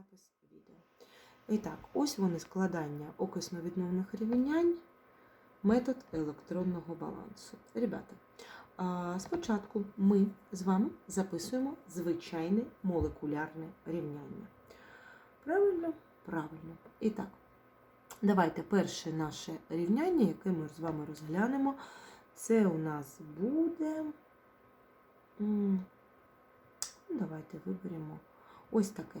запис відео. І так, ось вони складання окисно-відновних рівнянь, метод електронного балансу. Ребята, спочатку ми з вами записуємо звичайне молекулярне рівняння. Правильно? Правильно. І так, давайте перше наше рівняння, яке ми з вами розглянемо, це у нас буде. Давайте виберемо ось таке.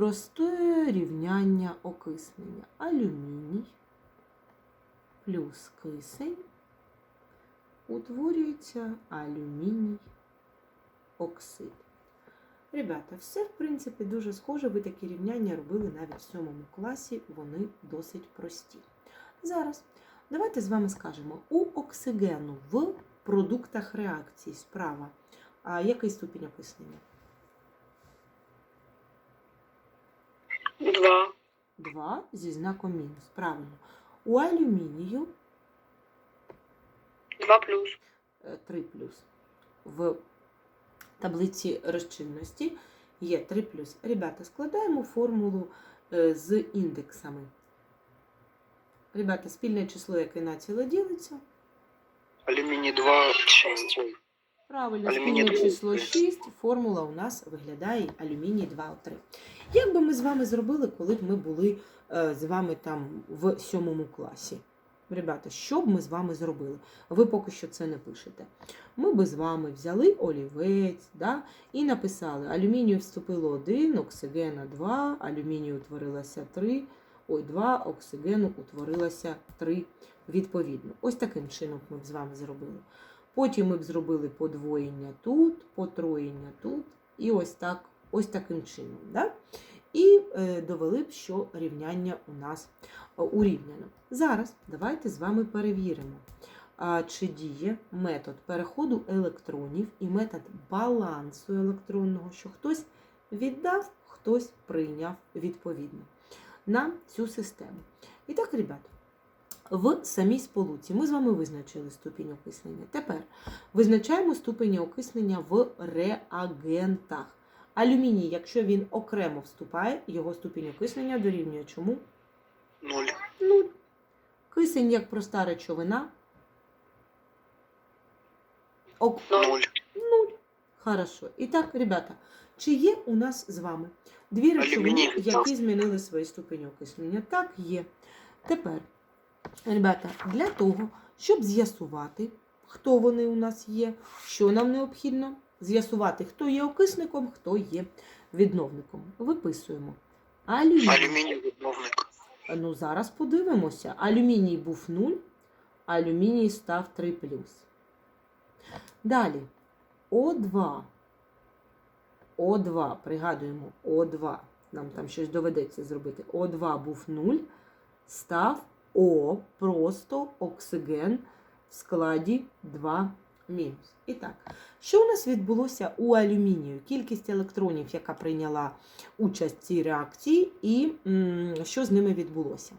Просте рівняння окиснення. Алюміній плюс кисень утворюється алюміній оксид. Ребята, все, в принципі, дуже схоже. Ви такі рівняння робили навіть в сьомому класі, вони досить прості. Зараз давайте з вами скажемо: у оксигену в продуктах реакції справа. Який ступінь окиснення? Два. 2 зі знаком мінус. Правильно. У алюмінію Два плюс. 3 плюс. В таблиці розчинності є 3 плюс. Ребята, складаємо формулу е, з індексами. Ребята, спільне число, яке націло ділиться. Алюминий 2, 6. Правильно, спільне число 6. Формула у нас виглядає алюміній 2 3. Як би ми з вами зробили, коли б ми були е, з вами там в сьомому класі? Ребята, що б ми з вами зробили? Ви поки що це не пишете. Ми би з вами взяли олівець да, і написали: алюмінію вступило 1, оксигена 2, алюмінію утворилося 3, ой, 2, оксигену утворилося 3 відповідно. Ось таким чином ми б з вами зробили. Потім ми б зробили подвоєння тут, потроєння тут, і ось так, ось таким чином. Да? І е, довели б, що рівняння у нас е, урівняно. Зараз давайте з вами перевіримо, чи діє метод переходу електронів і метод балансу електронного, що хтось віддав, хтось прийняв відповідно на цю систему. І так, ребята. В самій сполуці ми з вами визначили ступінь окиснення. Тепер визначаємо ступені окиснення в реагентах. Алюміній, якщо він окремо вступає, його ступінь окиснення дорівнює чому? 0. Нуль. Кисень як проста речовина. Ок... 0. Нуль. Хорошо. І так, ребята, чи є у нас з вами дві речовини, які змінили свої ступені окиснення? Так, є. Тепер, ребята, для того, щоб з'ясувати, хто вони у нас є, що нам необхідно, з'ясувати, хто є окисником, хто є відновником. Виписуємо. Алюміній. Алюминий відновник. Ну, зараз подивимося. Алюміній був 0, алюміній став 3 Далі О2. О2, пригадуємо, О2. Нам там щось доведеться зробити. О2 був 0, став О, просто оксиген в складі 2 мінус. І так, що у нас відбулося у алюмінію? Кількість електронів, яка прийняла участь в цій реакції, і м, що з ними відбулося?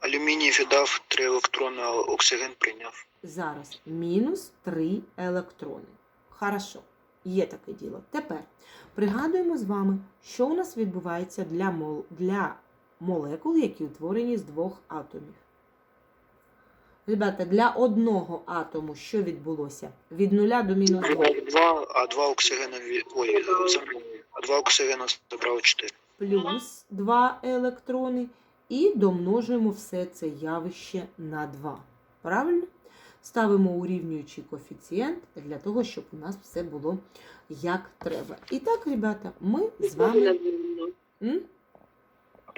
Алюміній віддав 3 електрони, а оксиген прийняв. Зараз мінус 3 електрони. Хорошо, є таке діло. Тепер пригадуємо з вами, що у нас відбувається для, мол... для молекул, які утворені з двох атомів. Ребята, для одного атому що відбулося? Від 0 до мінус 2. 2, а 2 оксигена. Ой. А 2 оксигена забрав 4. плюс 2 електрони і домножуємо все це явище на 2. Правильно? Ставимо урівнюючий коефіцієнт для того, щоб у нас все було як треба. І так, ребята, ми з вами.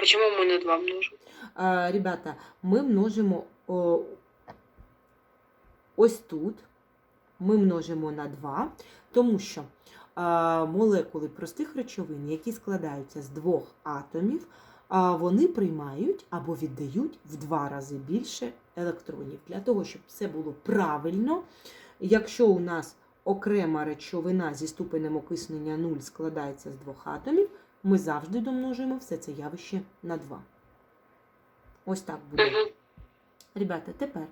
Почему мы на два множим? А, ребята, ми множимо о, ось тут. Ми множимо на 2, тому що а, молекули простих речовин, які складаються з двох атомів, а, вони приймають або віддають в два рази більше електронів. Для того, щоб все було правильно, якщо у нас окрема речовина зі ступенем окиснення 0 складається з двох атомів, ми завжди домножуємо все це явище на 2. Ось так буде. Ребята, тепер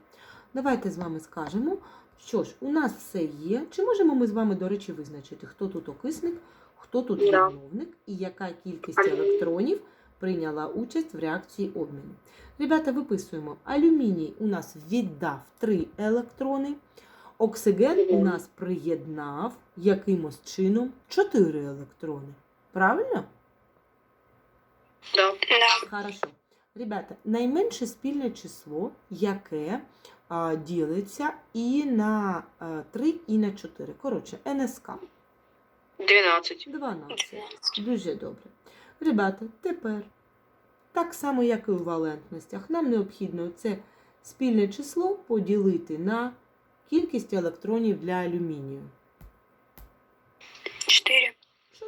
давайте з вами скажемо, що ж, у нас все є. Чи можемо ми з вами, до речі, визначити, хто тут окисник, Хто тут відмовник і яка кількість електронів прийняла участь в реакції обміну? Ребята, виписуємо. Алюміній у нас віддав 3 електрони. Оксиген у нас приєднав якимось чином 4 електрони. Правильно? Да. Хорошо. Ребята, найменше спільне число, яке а, ділиться і на а, 3, і на 4. Коротше, НСК. 12. 12. Дуже добре. Ребята, тепер, так само, як і у валентностях, нам необхідно це спільне число поділити на кількість електронів для алюмінію. 4.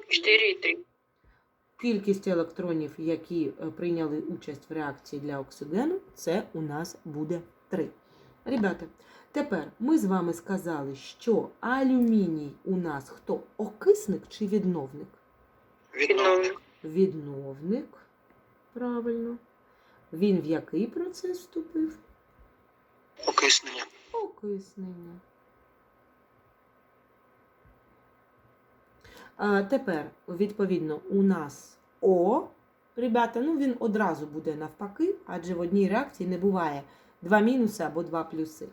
4 і 3. Кількість електронів, які е, прийняли участь в реакції для оксигену, це у нас буде 3. Ребята, тепер ми з вами сказали, що алюміній у нас хто? Окисник чи відновник? Відновник. Відновник. Правильно. Він в який процес вступив? Окиснення. Окиснення. А тепер, відповідно, у нас О. Ребята, ну він одразу буде навпаки, адже в одній реакції не буває два мінуси або два плюси.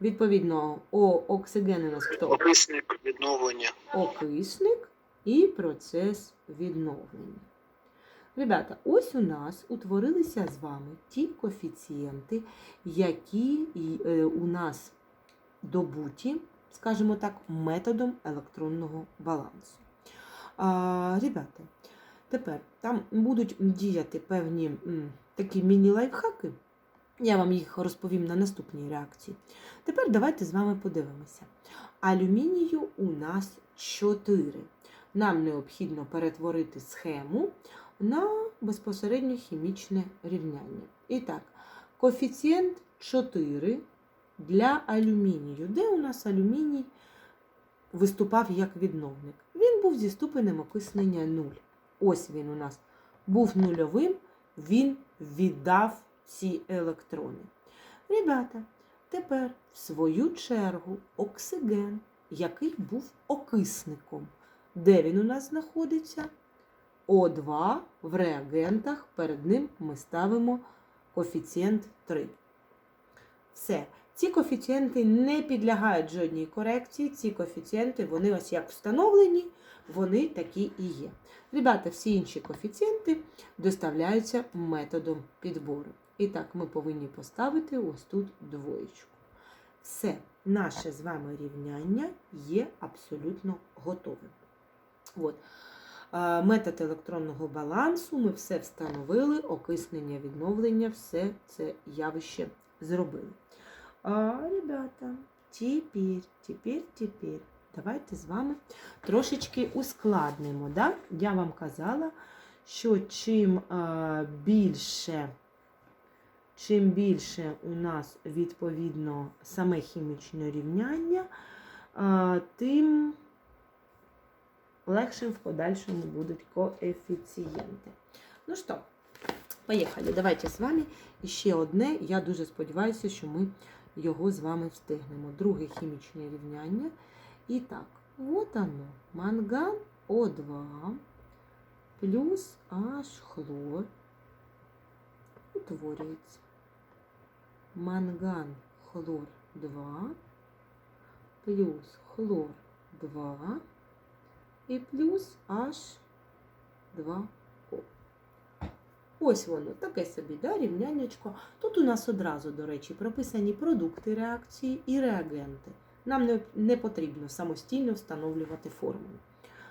Відповідно, О оксиген у нас хто? Окисник, відновлення. окисник і процес відновлення. Ребята, ось у нас утворилися з вами ті коефіцієнти, які е, у нас добуті, скажімо так, методом електронного балансу. А, ребята, тепер там будуть діяти певні м, такі міні-лайфхаки. Я вам їх розповім на наступній реакції. Тепер давайте з вами подивимося. Алюмінію у нас 4. Нам необхідно перетворити схему на безпосередньо хімічне рівняння. І так, коефіцієнт 4 для алюмінію. Де у нас алюміній виступав як відновник? Він був зі ступенем окиснення 0. Ось він у нас був нульовим, він віддав ці електрони. Ребята, тепер, в свою чергу, оксиген, який був окисником. Де він у нас знаходиться? О2 в реагентах, перед ним ми ставимо коефіцієнт 3. Все. Ці коефіцієнти не підлягають жодній корекції. Ці коефіцієнти, вони ось як встановлені, вони такі і є. Ребята, всі інші коефіцієнти доставляються методом підбору. І так, ми повинні поставити ось тут двоєчку. Все, наше з вами рівняння є абсолютно готовим. От. Метод електронного балансу, ми все встановили, окиснення, відновлення, все це явище зробили. А, ребята, тепер, тепер, тепер, давайте з вами трошечки ускладнимо. Да? Я вам казала, що чим більше, чим більше у нас відповідно саме хімічне рівняння, тим легшим в подальшому будуть коефіцієнти. Ну що, поїхали. Давайте з вами ще одне. Я дуже сподіваюся, що ми його з вами встигнемо. Друге хімічне рівняння. І так, от оно. Манган О2 плюс H хлор утворюється. Манган хлор 2 плюс хлор 2 і плюс H2O. Ось воно, таке собі да, рівняннячко. Тут у нас одразу, до речі, прописані продукти реакції і реагенти. Нам не, не потрібно самостійно встановлювати формулу.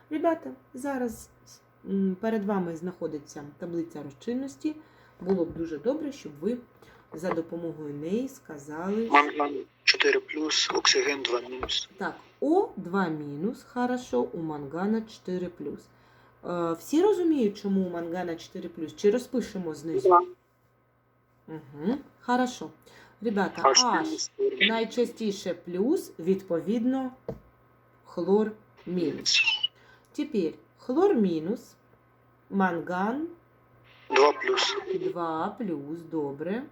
Ребята, зараз перед вами знаходиться таблиця розчинності. Було б дуже добре, щоб ви за допомогою неї сказали. Манган 4 оксиген 2 мінус. Так, О2 мінус, хорошо, у мангана 4 плюс. Е, всі розуміють, чому у мангана 4 плюс? Чи розпишемо знизу? Да. Угу. Хорошо. Ребята, Аж H найчастіше плюс, відповідно, хлор мінус. Тепер хлор мінус, манган 2 плюс. 2 плюс, добре.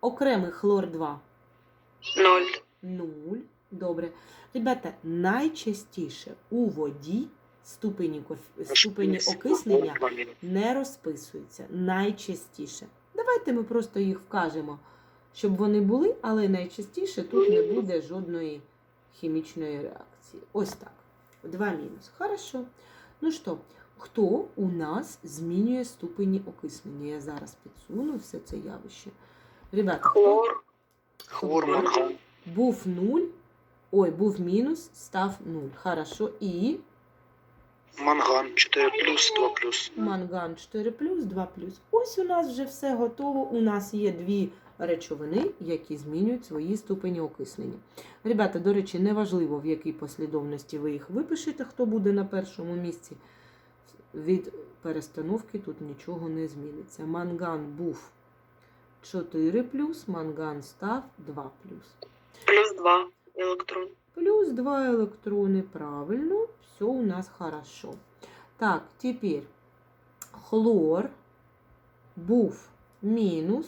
Окремий хлор 2 0. 0. Добре. Ребята, найчастіше у воді ступені, ступені окиснення не розписуються найчастіше. Давайте ми просто їх вкажемо, щоб вони були, але найчастіше тут не буде жодної хімічної реакції. Ось так. Два мінус. Хорошо. Ну що, хто у нас змінює ступені окиснення? Я зараз підсуну все це явище. Ребята, хто Хлор. Хлор, був 0, ой, був мінус, став 0. Хорошо. І Манган 4 плюс, 2 плюс. манган 4 плюс 2 плюс. Ось у нас вже все готово. У нас є дві речовини, які змінюють свої ступені окиснення. Ребята, до речі, неважливо, в якій послідовності ви їх випишете, хто буде на першому місці. Від перестановки тут нічого не зміниться. Манган був 4 манган став 2 Плюс 2 електрон. Плюс 2 електрони, правильно, все у нас хорошо. Так, тепер хлор був мінус.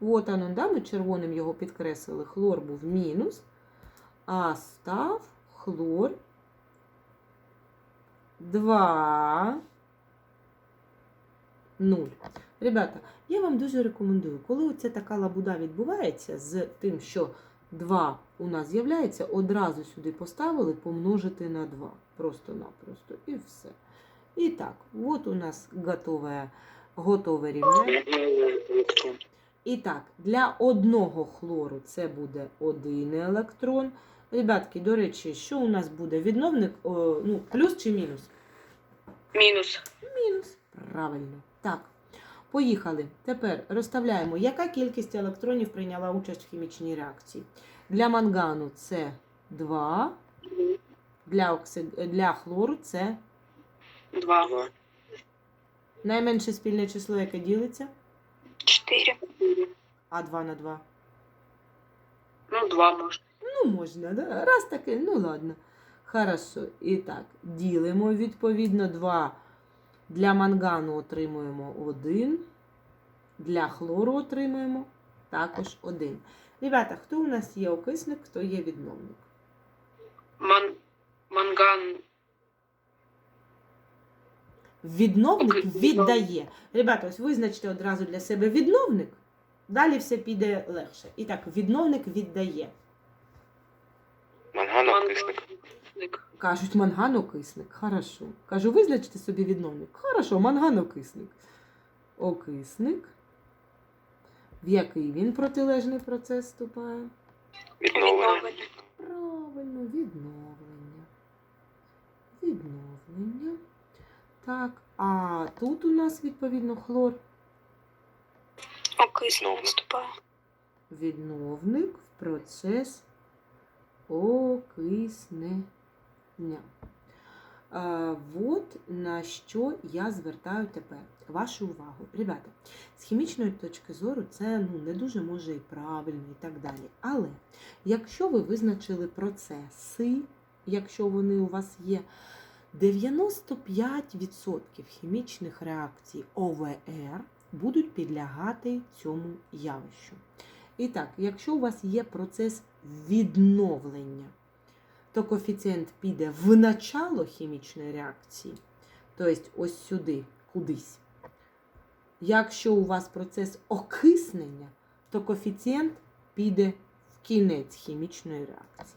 От оно, да, ми червоним його підкреслили. Хлор був мінус, а став хлор 2, 0. Ребята, я вам дуже рекомендую, коли оця така лабуда відбувається з тим, що 2 у нас з'являється, одразу сюди поставили помножити на 2. Просто-напросто. І все. І так, от у нас готове, готове рівняння. І так, для одного хлору це буде один електрон. Ребятки, до речі, що у нас буде? Відновник, о, ну, плюс чи мінус? Мінус. Мінус. Правильно. Так. Поїхали. Тепер розставляємо, яка кількість електронів прийняла участь в хімічній реакції. Для мангану це 2, для, оксид... для хлору це 2. 2. найменше спільне число, яке ділиться, 4. а 2 на 2. Ну, 2 може. Ну, можна, да? Раз таке, ну ладно. Хорошо. І так, ділимо відповідно 2. Для мангану отримуємо 1. Для хлору отримуємо також 1. Ребята, хто у нас є окисник, хто є відновник? Ман... Манган. Відновник Окей, віддає. Ребята, ось визначте одразу для себе відновник. Далі все піде легше. І так, відновник віддає. Манган окисник. Окисник. Кажуть, манганокисник. Хорошо. Кажу, визначте собі відновник. Хорошо, манганокисник. Окисник. В який він протилежний процес вступає? Відновлення. Правильно, відновлення. Відновлення. Так, а тут у нас відповідно хлор. Окиснення вступає. Відновник в процес окиснення. А, от на що я звертаю тепер вашу увагу. Ребята, з хімічної точки зору це ну, не дуже може і правильно, і так далі. Але якщо ви визначили процеси, якщо вони у вас є, 95% хімічних реакцій ОВР будуть підлягати цьому явищу. І так, якщо у вас є процес відновлення, то коефіцієнт піде в начало хімічної реакції, тобто ось сюди, кудись. Якщо у вас процес окиснення, то коефіцієнт піде в кінець хімічної реакції.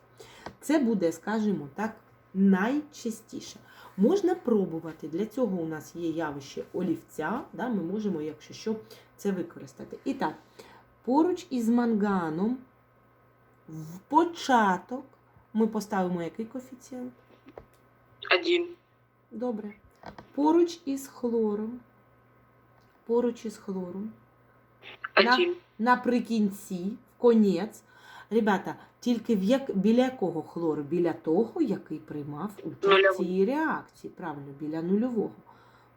Це буде, скажімо так, найчастіше. Можна пробувати. Для цього у нас є явище олівця. Да, ми можемо, якщо що, це використати. І так, поруч із манганом в початок ми поставимо який коефіцієнт? 1. Добре. Поруч із хлором. Поруч із хлором. На- Наприкінці, в конець. Ребята, тільки в як... біля якого хлору? Біля того, який приймав участь в цій реакції. Правильно, біля нульового.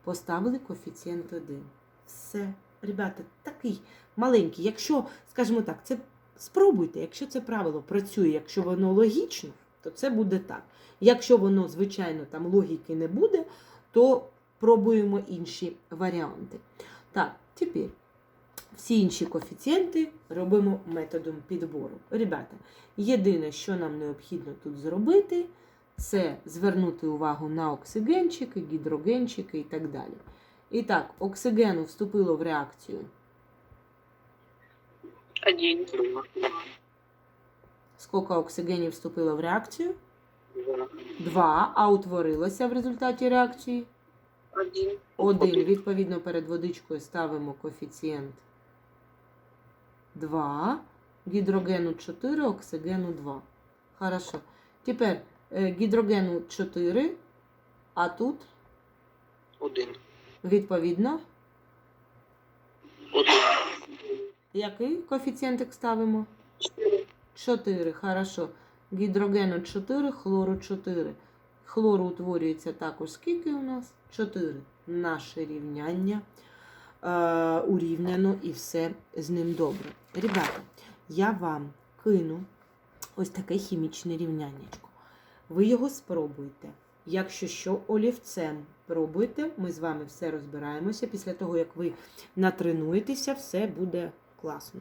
Поставили коефіцієнт 1. Все. Ребята, такий маленький. Якщо, скажімо так, це спробуйте, якщо це правило працює, якщо воно логічно, то це буде так. Якщо воно, звичайно, там логіки не буде, то пробуємо інші варіанти. Так, тепер всі інші коефіцієнти робимо методом підбору. Ребята, єдине, що нам необхідно тут зробити, це звернути увагу на оксигенчики, гідрогенчики і так далі. І так, оксигену вступило в реакцію. Один. Скільки оксигенів вступило в реакцію? Два. Два. А утворилося в результаті реакції? Один. Один. Один. Відповідно, перед водичкою ставимо коефіцієнт 2. Гідрогену 4, оксигену 2. Хорошо. Тепер е, гідрогену 4, а тут Один. відповідно Один. Який коефіцієнтик ставимо? Четыре. 4. Хорошо. Гідрогену 4, хлору 4. Хлору утворюється також скільки у нас? 4. Наше рівняння е, урівняно і все з ним добре. Ребята, я вам кину ось таке хімічне рівняннячко. Ви його спробуйте. Якщо що, олівцем пробуйте, ми з вами все розбираємося. Після того, як ви натренуєтеся, все буде класно.